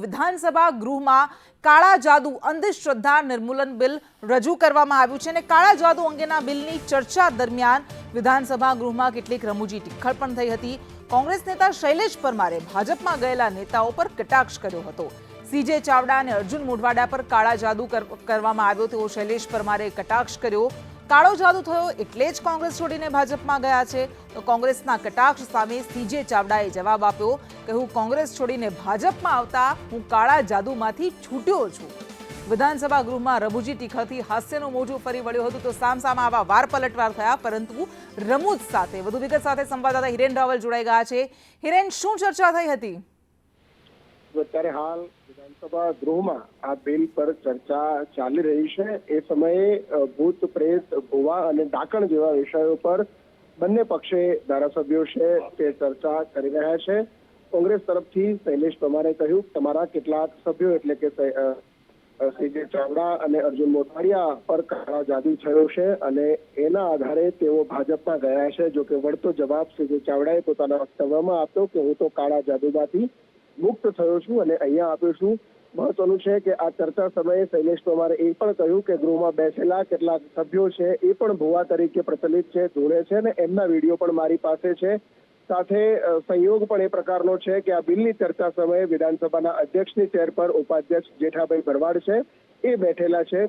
વિધાનસભા ગૃહમાં કાળા જાદુ અંધશ્રદ્ધા નિર્મૂલન બિલ રજૂ કરવામાં આવ્યું છે અને કાળા જાદુ અંગેના બિલની ચર્ચા દરમિયાન વિધાનસભા ગૃહમાં કેટલીક રમૂજી ટીખળ પણ થઈ હતી. કોંગ્રેસ નેતા શૈલેષ પરમારે ભાજપમાં ગયેલા નેતાઓ પર કટાક્ષ કર્યો હતો. સીજે ચાવડા અને અર્જુન મોઢવાડા પર કાળા જાદુ કર- કરવામાં આવ્યો તેવો શૈલેષ પરમારે કટાક્ષ કર્યો. કાળો જાદુ થયો એટલે જ કોંગ્રેસ છોડીને ભાજપમાં ગયા છે. તો કોંગ્રેસના કટાક્ષ સામે સીજે ચાવડાએ જવાબ આપ્યો કે હું કોંગ્રેસ છોડીને ભાજપમાં આવતા હું કાળા જાદુમાંથી છૂટ્યો છું. વિધાનસભા ગૃહમાં રમૂજી ટીખાથી હાસ્યનું મોઢું ફરી વળ્યું હતું તો સામસામા આવા વાર પલટવાર થયા, પરંતુ રમૂજ સાથે, વધુ વિગત સાથે સંવાદદાતા હિરેન રાવલ જોડાઈ ગયા છે. હિરેન, શું ચર્ચા થઈ હતી? અત્યારે હાલ વિધાનસભા ગૃહમાં આ બિલ પર ચર્ચા ચાલી રહી છે. એ સમયે ભૂત, પ્રેત, ભુવા અને ડાકણ જેવા વિષયો પર બંને પક્ષે ધારાસભ્યો છે તે ચર્ચા કરી રહ્યા છે. કોંગ્રેસ તરફથી શૈલેષ પરમારે કહ્યું, તમારા કેટલાક સભ્યો એટલે કે સીજે ચાવડા અને અર્જુન મોટવાડિયા પર કાળા જાદુ થયો છે અને એના આધારે તેઓ ભાજપમાં ગયા છે. જોકે વળતો જવાબ સીજે ચાવડાએ પોતાના વક્તવ્યમાં આપ્યો કે, હું તો કાળા જાદુમાંથી મુક્ત થયો છું અને અહીંયા આપ્યો છું. મહત્વનું છે કે આ ચર્ચા સમયે શૈલેષ કુમારે એ પણ કહ્યું કે ગૃહમાં બેસેલા કેટલાક સભ્યો છે એ પણ ભુવા તરીકે પ્રચલિત છે ધૂળે છે અને એમના વીડિયો પણ મારી પાસે છે. સાથે સંયોગ પણ એ પ્રકારનો છે કે આ બિલની ચર્ચા સમયે વિધાનસભાના અધ્યક્ષની ચેર પર ઉપાધ્યક્ષ જેઠાભાઈ ભરવાડ છે, એ બેઠેલા છે.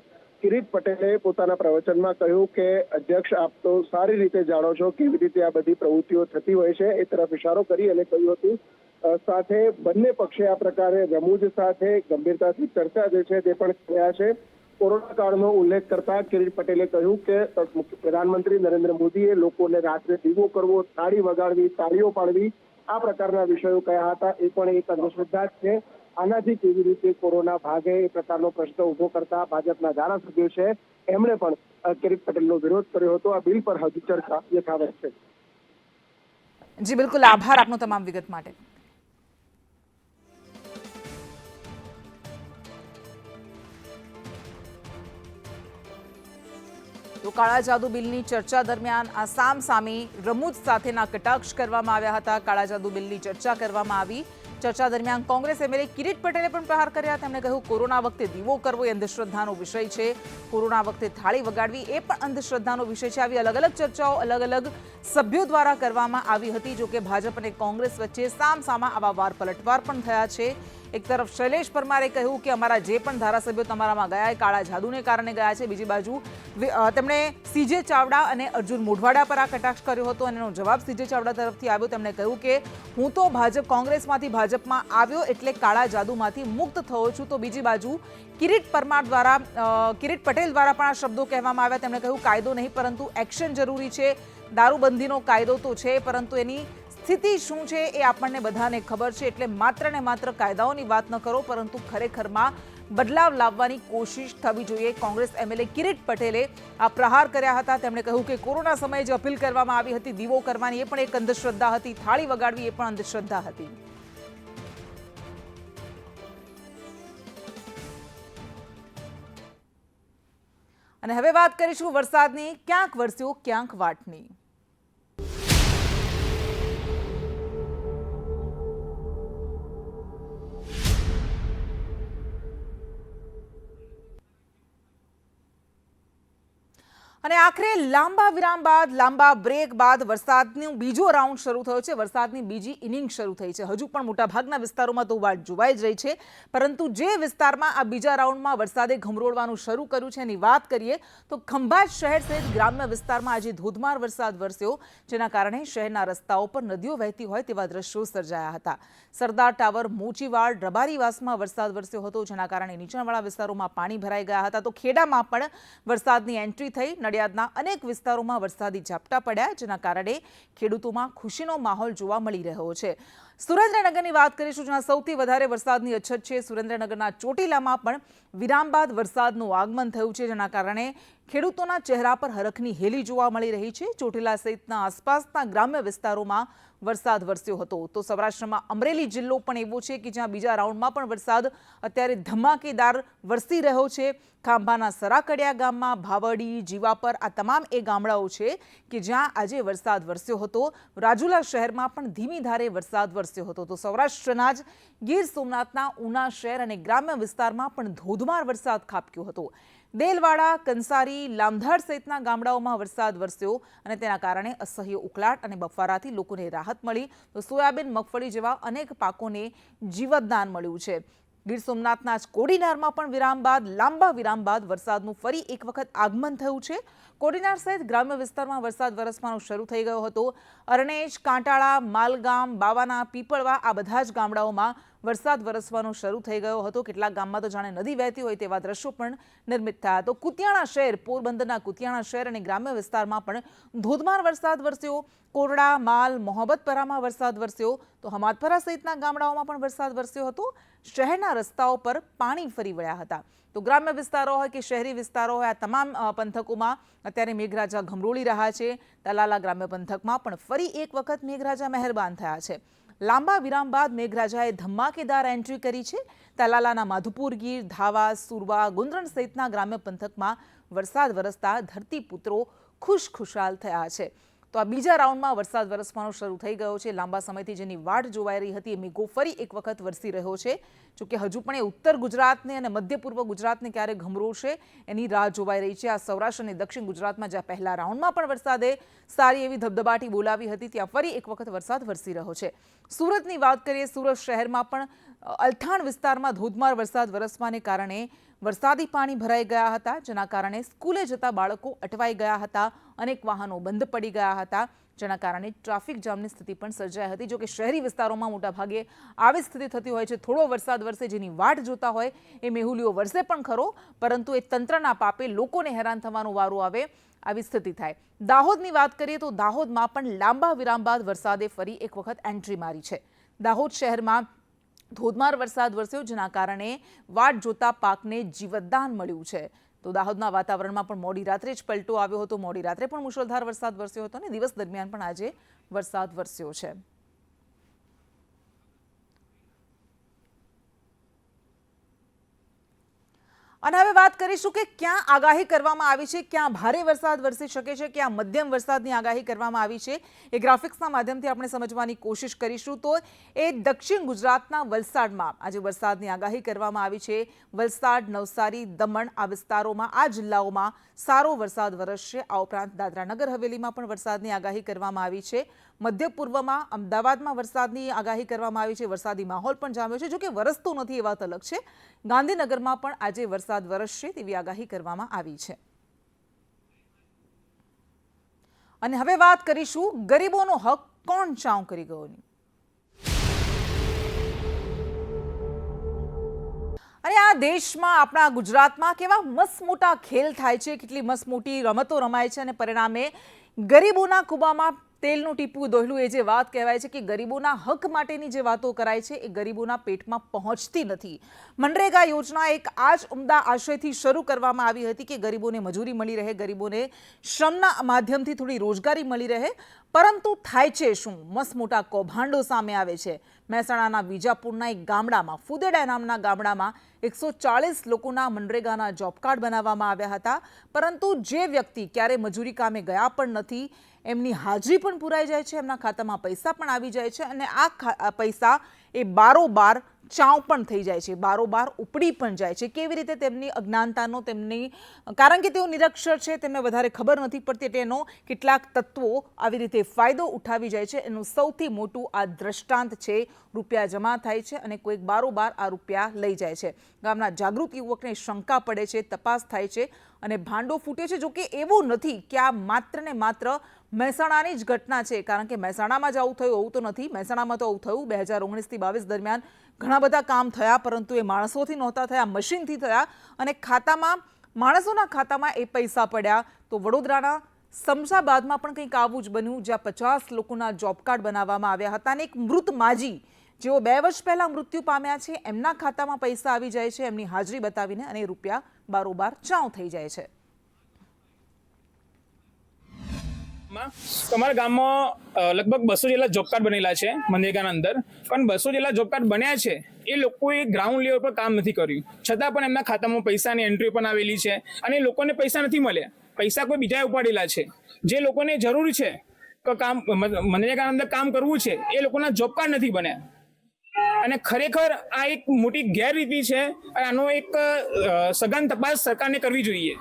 કિરીટ પટેલે પોતાના પ્રવચનમાં કહ્યું કે, અધ્યક્ષ, આપ તો સારી રીતે જાણો છો કેવી રીતે આ બધી પ્રવૃત્તિઓ થતી હોય છે. એ તરફ ઇશારો કરી અને કહ્યું હતું સાથે બંને પક્ષે આ પ્રકારે રમૂજ સાથે ગંભીરતાથી ચર્ચા જે છે તે પણ થયા છે. કોરોના કાળનો ઉલ્લેખ કરતા કિરીટ પટેલે કહ્યું કે પ્રધાનમંત્રી નરેન્દ્ર મોદીએ લોકોને રાત્રે દીવો કરવો, તાળી વગાડવી, તાળીઓ પાડવી, આ પ્રકારના વિષયો કયા હતા એ પણ એક અંધશ્રદ્ધા જ છે. આનાથી કેવી રીતે કોરોના ભાગે એ પ્રકારનો પ્રશ્ન ઊભો કરતા ભાજપના ધારાસભ્યો છે, એમણે પણ કિરીટ પટેલનો વિરોધ કર્યો હતો. આ બિલ પર હજુ ચર્ચા યથાવત છે. જી, બિલકુલ. આભાર આપનો તમામ વિગત માટે. તો કાળા જાદુ બિલની ચર્ચા દરમિયાન આ સામ સામે રમૂજ સાથેના કટાક્ષ કરવામાં આવ્યા હતા. કાળા જાદુ બિલની ચર્ચા કરવામાં આવી. ચર્ચા દરમિયાન કોંગ્રેસ એમએલએ કિરીટ પટેલે પણ પ્રહાર કર્યા. તેમણે કહ્યું, કોરોના વખતે દીવો કરવો એ અંધશ્રદ્ધાનો વિષય છે. કોરોના વખતે થાળી વગાડવી એ પણ અંધશ્રદ્ધાનો વિષય છે. આવી અલગ અલગ ચર્ચાઓ અલગ અલગ સભ્યો દ્વારા કરવામાં આવી હતી. જોકે ભાજપ અને કોંગ્રેસ વચ્ચે સામસામા આવા વાર પલટવાર પણ થયા છે. એક તરફ શૈલેષ પરમારે કહ્યું કે અમારા જે પણ ધારાસભ્યો તમારામાં ગયા એ કાળા જાદુને કારણે ગયા છે. બીજી બાજુ તેમણે સીજે ચાવડા અને અર્જુન મોઢવાડા પર આ કટાક્ષ કર્યો હતો અને એનો જવાબ સીજે ચાવડા તરફથી આવ્યો. તેમણે કહ્યું કે, હું તો ભાજપ, કોંગ્રેસમાંથી ભાજપમાં આવ્યો એટલે કાળા જાદુમાંથી મુક્ત થયો છું. તો બીજી બાજુ, કિરીટ પરમાર દ્વારા કિરીટ પટેલ દ્વારા પણ આ શબ્દો કહેવામાં આવ્યા. તેમણે કહ્યું, કાયદો નહીં, પરંતુ એક્શન જરૂરી છે. દારૂબંધીનો કાયદો તો છે, પરંતુ એની સ્થિતિ શું છે એ આપણને બધાને ખબર છે. એટલે માત્ર ને માત્ર કાયદાઓની વાત ન કરો, પરંતુ ખરેખરમાં બદલાવ લાવવાની કોશિશ થવી જોઈએ. કોંગ્રેસ એમએલએ કિરીટ પટેલે આ પ્રહાર કર્યા હતા. તેમણે કહ્યું કે કોરોના સમયે જે અપીલ કરવામાં આવી હતી, દીવો કરવાની, એ પણ એક અંધશ્રદ્ધા હતી. થાળી વગાડવી, એ પણ અંધશ્રદ્ધા હતી. અને હવે વાત કરીશું વરસાદની. ક્યાંક વરસ્યો, ક્યાંક વાટની. અને આખરે લાંબા વિરામ બાદ, લાંબા બ્રેક બાદ વરસાદનું બીજો રાઉન્ડ શરૂ થયો છે. વરસાદની બીજી ઇનિંગ શરૂ થઈ છે. હજુ પણ મોટાભાગના વિસ્તારોમાં તો વાટ જોવાઈ જ રહી છે. પરંતુ જે વિસ્તારમાં આ બીજા રાઉન્ડમાં વરસાદે ઘમરોળવાનું શરૂ કર્યું છે એની વાત કરીએ તો ખંભાત શહેર સહિત ગ્રામ્ય વિસ્તારમાં આજે ધોધમાર વરસાદ વરસ્યો, જેના કારણે શહેરના રસ્તાઓ પર નદીઓ વહેતી હોય તેવા દ્રશ્યો સર્જાયા હતા. સરદાર ટાવર, મોચીવાડ, રબારીવાસમાં વરસાદ વરસ્યો હતો, જેના કારણે નીચાણવાળા વિસ્તારોમાં પાણી ભરાઈ ગયા હતા. તો ખેડામાં પણ વરસાદની એન્ટ્રી થઈ. નડિયાદના અનેક વિસ્તારોમાં વરસાદી ઝાપટા પડ્યા, જેના કારણે ખેડૂતોમાં ખુશીનો માહોલ જોવા મળી રહ્યો છે. સુરેન્દ્રનગરની વાત કરીશું, જ્યાં સૌથી વધારે વરસાદની અછત છે. સુરેન્દ્રનગરના ચોટીલામાં પણ વિરામ બાદ વરસાદનું આગમન થયું છે, જેના કારણે ખેડૂતોના ચહેરા પર હરખની હેલી જોવા મળી રહી છે. ચોટીલા સહિતના આસપાસના ગ્રામ્ય વિસ્તારોમાં વરસાદ વરસ્યો હતો. તો સૌરાષ્ટ્રમાં અમરેલી જિલ્લો પણ એવો છે કે જ્યાં બીજા રાઉન્ડમાં પણ વરસાદ અત્યારે ધમાકેદાર વરસી રહ્યો છે. ખાંભાના સરાકડિયા ગામમાં, ભાવડી જીવાપર આ તમામ એ ગામડાઓ છે કે જ્યાં આજે વરસાદ વરસ્યો હતો. રાજુલા શહેરમાં પણ ધીમી ધારે વરસાદ વરસ્યો વરસ્યો હતો તો સૌરાષ્ટ્રના જ ગીર સોમનાથના ઉના શહેર અને ગ્રામ્ય વિસ્તારમાં પણ ધોધમાર વરસાદ ખાબક્યો હતો. દેલવાડા, કંસારી લામધાર સહિતના ગામડાઓમાં વરસાદ વરસ્યો અને તેના કારણે અસહ્ય ઉકળાટ અને બફારાથી લોકોને રાહત મળી. તો સોયાબીન, મગફળી જેવા અનેક પાકોને જીવતદાન મળ્યું છે. ગીર સોમનાથના જ કોડીનારમાં પણ વિરામ બાદ, લાંબા વિરામ બાદ વરસાદનું ફરી એક વખત આગમન થયું છે. કોડીનાર સહિત ગ્રામ્ય વિસ્તારમાં વરસાદ વરસવાનો શરૂ થઈ ગયો હતો. અરણેજ, કાંટાળા, માલગામ, બાવાના, પીપળવા આ બધા જ ગામડાઓમાં વરસાદ વરસવાનો શરૂ થઈ ગયો હતો. કેટલાક ગામમાં તો જાણે નદી વહેતી હોય તેવા દ્રશ્યો પણ નિર્મિત થયા. તો કુતિયાણા શહેર, પોરબંદરના કુતિયાણા શહેર અને ગ્રામ્ય વિસ્તારમાં પણ ધોધમાર વરસાદ વરસ્યો. કોરડા, માલ મોહબ્બતપરામાં વરસાદ વરસ્યો. તો હમાદપરા સહિતના ગામડાઓમાં પણ વરસાદ વરસ્યો હતો. શહેરના રસ્તાઓ પર પાણી ફરી વળ્યા હતા. તો ગ્રામ્ય વિસ્તારો હોય કે શહેરી વિસ્તારો હોય, આ તમામ પંથકોમાં અત્યારે મેઘરાજા ઘમરોળી રહ્યા છે. તલાલા ગ્રામ્ય પંથકમાં પણ ફરી એક વખત મેઘરાજા મહેરબાન થયા છે. લાંબા વિરામ બાદ મેઘરાજાએ ધમાકેદાર એન્ટ્રી કરી છે. તલાલાના માધુપુર ગીર, ધાવા, સુરવા, ગુંદરણ સહિતના ગ્રામ્ય પંથકમાં વરસાદ વરસતા ધરતીપુત્રો ખુશખુશાલ થયા છે. તો આ બીજા રાઉન્ડમાં વરસાદ વરસવાનો શરૂ થઈ ગયો છે. લાંબા સમયથી જેની વાટ જોવાઈ રહી હતી એ મેઘો ફરી એક વખત વરસી રહ્યો છે. જોકે હજુ પણ એ ઉત્તર ગુજરાતને અને મધ્ય પૂર્વ ગુજરાતને ક્યારે ઘમરોશે એની રાહ જોવાઈ રહી છે. આ સૌરાષ્ટ્ર અને દક્ષિણ ગુજરાતમાં જ્યાં પહેલા રાઉન્ડમાં પણ વરસાદે સારી એવી ધબધબાટી બોલાવી હતી, ત્યાં ફરી એક વખત વરસાદ વરસી રહ્યો છે. સુરતની વાત કરીએ, સુરત શહેરમાં પણ અલથાણ વિસ્તારમાં ધોધમાર વરસાદ વરસવાને કારણે વરસાદી પાણી ભરાઈ ગયા હતા, જેના કારણે સ્કૂલે જતા બાળકો અટવાઈ ગયા હતા, અનેક વાહનો બંધ પડી ગયા હતા, જેના કારણે ટ્રાફિક જામની સ્થિતિ પણ સર્જાઈ હતી. જોકે શહેરી વિસ્તારોમાં મોટાભાગે આવી સ્થિતિ થતી હોય છે. થોડો વરસાદ વરસે જેની વાટ જોતા હોય એ મેહુલીઓ વરસે પણ ખરો, પરંતુ એ તંત્રના પાપે લોકોને હેરાન થવાનો વારો આવે આવી સ્થિતિ થાય. દાહોદની વાત કરીએ તો દાહોદમાં પણ લાંબા વિરામ બાદ વરસાદે ફરી એક વખત એન્ટ્રી મારી છે. દાહોદ શહેરમાં ધોધમાર વરસાદ વરસ્યો, જેના કારણે વાટ જોતા પાકને જીવતદાન મળ્યું છે. તો દાહોદના વાતાવરણમાં પણ મોડી રાત્રે જ પલટો આવ્યો હતો. મોડી રાત્રે પણ મુશળધાર વરસાદ વરસ્યો હતો અને દિવસ દરમિયાન પણ આજે વરસાદ વરસ્યો છે. અને હવે વાત કરીશું કે ક્યાં આગાહી કરવામાં આવી છે, ક્યાં ભારે વરસાદ વરસી શકે છે, ક્યાં મધ્યમ વરસાદની આગાહી કરવામાં આવી છે. એ ગ્રાફિક્સના માધ્યમથી આપણે સમજવાની કોશિશ કરીશું. તો એ દક્ષિણ ગુજરાતના વલસાડમાં આજે વરસાદની આગાહી કરવામાં આવી છે. વલસાડ, નવસારી, દમણ આ વિસ્તારોમાં, આ જિલ્લાઓમાં સારો વરસાદ વરસશે. આ ઉપરાંત દાદરા નગર હવેલીમાં પણ વરસાદની આગાહી કરવામાં આવી છે. મધ્ય પૂર્વમાં અમદાવાદમાં વરસાદની આગાહી કરવામાં આવી છે. વરસાદી માહોલ પણ જામ્યો છે. જો કે વરસતો નથી એ વાત અલગ છે. ગાંધીનગરમાં પણ આજે વરસાદ વરસશે તેવી આગાહી કરવામાં આવી છે. અને હવે વાત કરીશું ગરીબોનો હક કોણ ચાઉ કરી ગયોની અને આ દેશમાં, આપણા ગુજરાતમાં કેવા મસ્ત મોટા ખેલ થાય છે, કેટલી મસ્ત મોટી રમતો રમાય છે અને પરિણામે ગરીબોના કુબામાં તેલનું ટીપું દોહલું એ જે વાત કહેવાય છે કે ગરીબોના હક માટેની જે વાતો કરાય છે, એ ગરીબોના પેટમાં પહોંચતી નથી. મનરેગા યોજના એક આ જ ઉમદા આશયથી શરૂ કરવામાં આવી હતી કે ગરીબોને મજૂરી મળી રહે, ગરીબોને શ્રમના માધ્યમથી થોડી રોજગારી મળી રહે. પરંતુ થાય છે શું? મસ્ત મોટા કૌભાંડો સામે આવે છે. મહેસાણાના વિજાપુરના એક ગામડામાં, ફુદેડા નામના ગામડામાં એકસો ચાળીસ લોકોના મનરેગાના જોબ કાર્ડ બનાવવામાં આવ્યા હતા. પરંતુ જે વ્યક્તિ ક્યારે મજૂરી કામે ગયા પણ નથી એમની હાજરી પણ પુરાઈ જાય છે, એમના ખાતામાં પૈસા પણ આવી જાય છે અને આ પૈસા એ બારોબાર ચાવ પણ થઈ જાય છે, બારોબાર ઉપડી પણ જાય છે. કેવી રીતે તેમની અજ્ઞાનતાનો, તેમની, કારણ કે તેઓ નિરક્ષર છે, તેમને વધારે ખબર નથી પડતી તેનો કેટલાક તત્વો આવી રીતે ફાયદો ઉઠાવી જાય છે. એનું સૌથી મોટું આ દ્રષ્ટાંત છે, રૂપિયા જમા થાય છે અને કોઈક બારોબાર આ રૂપિયા લઈ જાય છે. ગામના જાગૃત યુવકને શંકા પડે છે, તપાસ થાય છે અને ભાંડો ફૂટે છે. જોકે એવું નથી કે આ માત્ર ને માત્ર મહેસાણાની જ ઘટના છે, કારણ કે મહેસાણામાં જ આવું થયું એવું તો નથી. મહેસાણામાં તો આવું થયું. બે હજાર ઓગણીસથી બાવીસ દરમિયાન ઘણા બધા કામ થયા, પરંતુ એ માણસોથી નહોતા થયા, મશીનથી થયા અને ખાતામાં, માણસોના ખાતામાં એ પૈસા પડ્યા. તો વડોદરાના સમસાબાદમાં પણ કંઈક આવું જ બન્યું, જ્યાં પચાસ લોકોના જોબ કાર્ડ બનાવવામાં આવ્યા હતા અને એક મૃત માજી, જેઓ બે વર્ષ પહેલાં મૃત્યુ પામ્યા છે, એમના ખાતામાં પૈસા આવી જાય છે, એમની હાજરી બતાવીને અને રૂપિયા બારોબાર ચાઉ થઈ જાય છે. તમારા ગામમાં લગભગ બસો જેટલા જોબ કાર્ડ બનેલા છે મનરેગાના અંદર. પણ બસો જેટલા જોબ કાર્ડ બન્યા છે, એ લોકોએ ગ્રાઉન્ડ લેવલ પર કામ નથી કર્યું. છતાં પણ એમના ખાતામાં પૈસાની એન્ટ્રી પણ આવેલી છે અને લોકોને પૈસા નથી મળ્યા. પૈસા કોઈ બીજાએ ઉપાડેલા છે. જે લોકોને જરૂર છે કે કામ મનરેગાના અંદર કામ કરવું છે, એ લોકોના જોબ કાર્ડ નથી બન્યા. અને ખરેખર આ એક મોટી ગેરરીતિ છે અને આનો એક સઘન તપાસ સરકારને કરવી જોઈએ.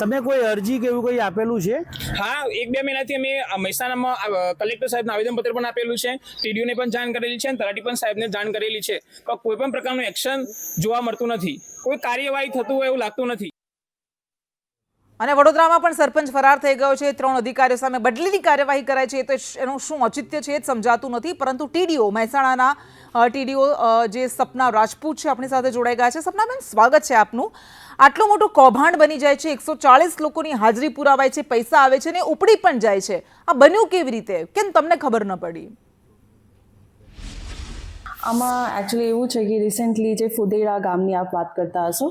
તમે કોઈ અરજી કે એવું કોઈ આપેલું છે? હા એક બે મહિનાથી અમે મહેસાણામાં કલેક્ટર સાહેબને આવેદનપત્ર પણ આપેલું છે. ટીડીઓને પણ જાણ કરેલી છે અને તલાટી પણ સાહેબને જાણ કરેલી છે. પણ કોઈ પણ પ્રકારનું એક્શન જોવા મળતું નથી. કોઈ કાર્યવાહી થતું હોય એવું લાગતું નથી. અને વડોદરામાં પણ સરપંચ ફરાર થઈ ગયો છે. ત્રણ અધિકારીઓ સામે બદલીની કાર્યવાહી કરાય છે. તો એનું શું ઔચિત્ય છે એ સમજાતું નથી. પરંતુ ટીડીઓ મહેસાણાના ટીડીઓ જે સપના રાજપૂત છે, આપણી સાથે જોડાઈ ગયા છે. સપનાબેન સ્વાગત છે આપનું. આટલું મોટું કૌભાંડ બની જાય છે. એકસો ચાલીસ લોકોની હાજરી પુરાવાય છે, પૈસા આવે છે ને ઉપડી પણ જાય છે. આ બન્યું કેવી રીતે? કેમ તમને ખબર ન પડી? આમાં એકચ્યુઅલી એવું છે કે રિસેન્ટલી જે ફુદેડા ગામની આપ વાત કરતા હશો,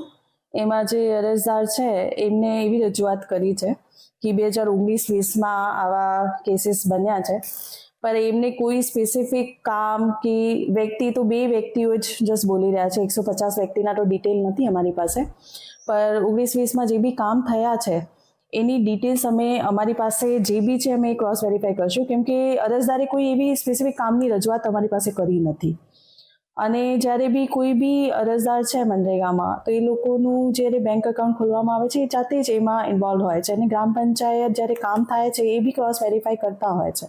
એમાં જે અરજદાર છે, એમને એવી રજૂઆત કરી છે કે બે હજાર ઓગણીસ વીસમાં આવા કેસીસ બન્યા છે. પણ એમને કોઈ સ્પેસિફિક કામ કે વ્યક્તિ તો બે વ્યક્તિઓ જ જસ્ટ બોલી રહ્યા છે. એકસો પચાસ વ્યક્તિના તો ડિટેલ નથી અમારી પાસે. પર ઓગણીસ વીસમાં જે બી કામ થયા છે, એની ડિટેલ્સ અમે અમારી પાસે જે બી છે અમે ક્રોસ વેરીફાઈ કરશું. કેમ કે અરજદારે કોઈ એવી સ્પેસિફિક કામની રજૂઆત અમારી પાસે કરી નથી. અને જ્યારે બી કોઈ બી અરજદાર છે મનરેગામાં, તો એ લોકોનું જ્યારે બેંક એકાઉન્ટ ખોલવામાં આવે છે, એ જાતે જ એમાં ઇન્વોલ્વ હોય છે. અને ગ્રામ પંચાયત જ્યારે કામ થાય છે, એ બી ક્રોસ વેરીફાઈ કરતા હોય છે.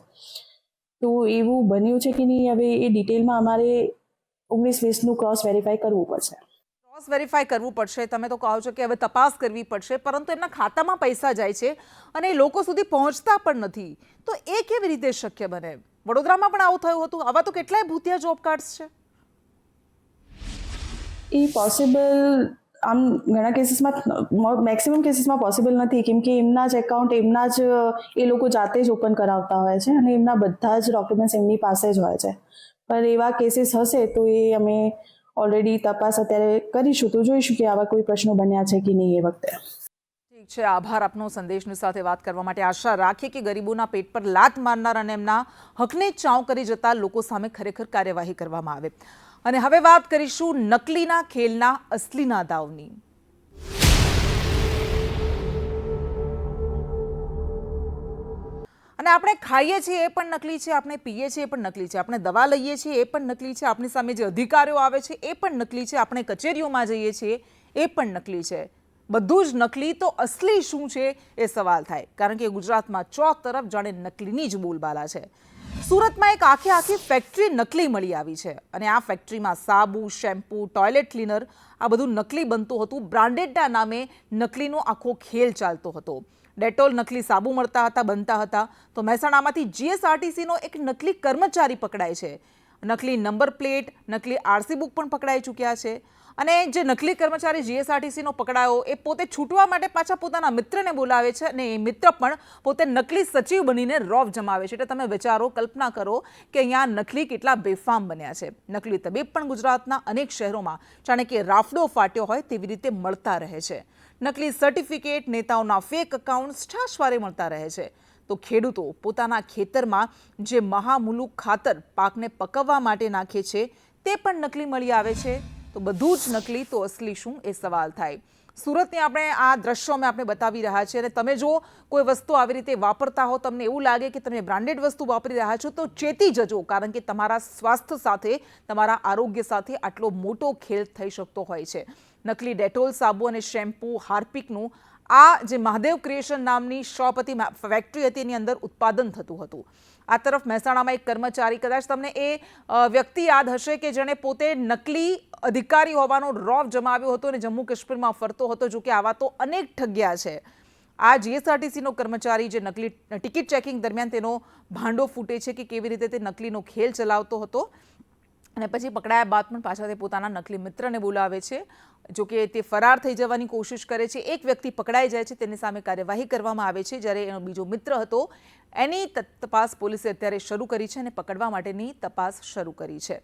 તો એવું બન્યું છે કે નહીં? હવે એ ડિટેલમાં અમારે ઓગણીસ વીસનું ક્રોસ વેરીફાઈ કરવું પડશે. ક્રોસ વેરીફાઈ કરવું પડશે. તમે તો કહો છો કે હવે તપાસ કરવી પડશે પરંતુ એમના ખાતામાં પૈસા જાય છે અને એ લોકો સુધી પહોંચતા પણ નથી. તો એ કેવી રીતે શક્ય બને? વડોદરામાં પણ આવું થયું હતું. આવા તો કેટલાય ભૂતિયા જોબ કાર્ડ્સ છે. એ પોસિબલ આમ ઘણા કેસીસમાં મેક્સિમમ કેસીસમાં પોસિબલ નથી, કેમ કે એમના જ એકાઉન્ટ એમના જ, એ લોકો જાતે જ ઓપન કરાવતા હોય છે અને એમના બધા જ ડોક્યુમેન્ટ્સ એમની પાસે જ હોય છે. પણ એવા કેસીસ હશે તો એ અમે ઓલરેડી તપાસ અત્યારે કરીશું. તો જોઈશું કે આવા કોઈ પ્રશ્નો બન્યા છે કે નહીં એ વખતે. ઠીક છે, આભાર આપનો સંદેશની સાથે વાત કરવા માટે આશા રાખીએ કે ગરીબોના પેટ પર લાત મારનાર અને એમના હકને ચાઉ કરી જતા લોકો સામે ખરેખર કાર્યવાહી કરવામાં આવે. અને હવે વાત કરીશું નકલીના ખેલના, અસલીના દાવની. અને આપણે ખાઈએ છીએ એ પણ નકલી છે, આપણે પીએ છીએ એ પણ નકલી છે, આપણે દવા લઈએ છીએ એ પણ નકલી છે, આપણી સામે જે અધિકારીઓ આવે છે એ પણ નકલી છે, આપણે કચેરીઓમાં જઈએ છીએ એ પણ નકલી છે. બધું જ નકલી તો અસલી શું છે એ સવાલ થાય. કારણ કે ગુજરાતમાં ચોક તરફ જાણે નકલીની જ બોલબાલા છે. સુરતમાં એક આખે આખી ફેક્ટરી નકલી મળી આવી છે. અને આ ફેક્ટરીમાં સાબુ શેમ્પૂ ટોયલેટ ક્લીનર આ બધું નકલી બનતું હતું. બ્રાન્ડેડના નામે નકલીનો આખો ખેલ ચાલતો હતો. ડેટોલ નકલી સાબુ મળતા હતા, બનતા હતા. તો મહેસાણામાંથી જીએસઆરટીસીનો એક નકલી કર્મચારી પકડાય છે. નકલી નંબર પ્લેટ નકલી આરસી બુક પણ પકડાઈ ચૂક્યા છે. અને જે નકલી કર્મચારી જીએસઆરટીસીનો પકડાયો, એ પોતે છૂટવા માટે પાછા પોતાના મિત્રને બોલાવે છે અને એ મિત્ર પણ પોતે નકલી સચિવ બનીને રોફ જમાવે છે. એટલે તમે વિચારો, કલ્પના કરો કે અહીંયા નકલી કેટલા બેફામ બન્યા છે. નકલી તબીબ પણ ગુજરાતના અનેક શહેરોમાં જાણે કે રાફડો ફાટ્યો હોય તેવી રીતે મળતા રહે છે. નકલી સર્ટિફિકેટ, નેતાઓના ફેક એકાઉન્ટ્સ છાશવારે મળતા રહે છે. તો ખેડૂતો પોતાના ખેતરમાં જે મહામુલુક ખાતર પાકને પકવવા માટે નાખે છે, તે પણ નકલી મળી આવે છે. તો બધું જ નકલી, તો અસલી શું એ સવાલ થાય. સુરતની આપણે આ દ્રશ્યો અમે આપણે બતાવી રહ્યા છીએ અને તમે જો કોઈ વસ્તુ આવી રીતે વાપરતા હો, તમને એવું લાગે કે તમે બ્રાન્ડેડ વસ્તુ વાપરી રહ્યા છો, તો ચેતી જજો, કારણ કે તમારા સ્વાસ્થ્ય સાથે, તમારા આરોગ્ય સાથે આટલો મોટો ખેલ થઈ શકતો હોય છે. નકલી ડેટોલ, સાબુ અને શેમ્પૂ, હાર્પિકનું, આ જે મહાદેવ ક્રિએશન નામની શોપ હતી, ફેક્ટરી હતી, એની અંદર ઉત્પાદન થતું હતું. આ તરફ મહેસાણામાં એક કર્મચારી કદાચ તમને એ વ્યક્તિ યાદ હશે કે જેણે પોતે નકલી અધિકારી હોવાનો રોફ જમાવ્યો હતો અને જમ્મુ કાશ્મીરમાં ફરતો હતો જો કે આવા તો અનેક ઠગ્યા છે. આ જીએસઆરટીસીનો કર્મચારી જે નકલી ટિકિટ ચેકિંગ દરમિયાન તેનો ભાંડો ફૂટે છે કે કેવી રીતે તે નકલીનો ખેલ ચલાવતો હતો અને પછી પકડાયા બાદ પણ પાછા તે પોતાના નકલી મિત્રને બોલાવે છે. જો કે તે ફરાર થઈ જવાની કોશિશ કરે છે. એક વ્યક્તિ પકડાઈ જાય છે. તેની સામે કાર્યવાહી કરવામાં આવે છે. જ્યારે એનો બીજો મિત્ર હતો, એની તપાસ પોલીસે અત્યારે શરૂ કરી છે અને પકડવા માટેની તપાસ શરૂ કરી છે.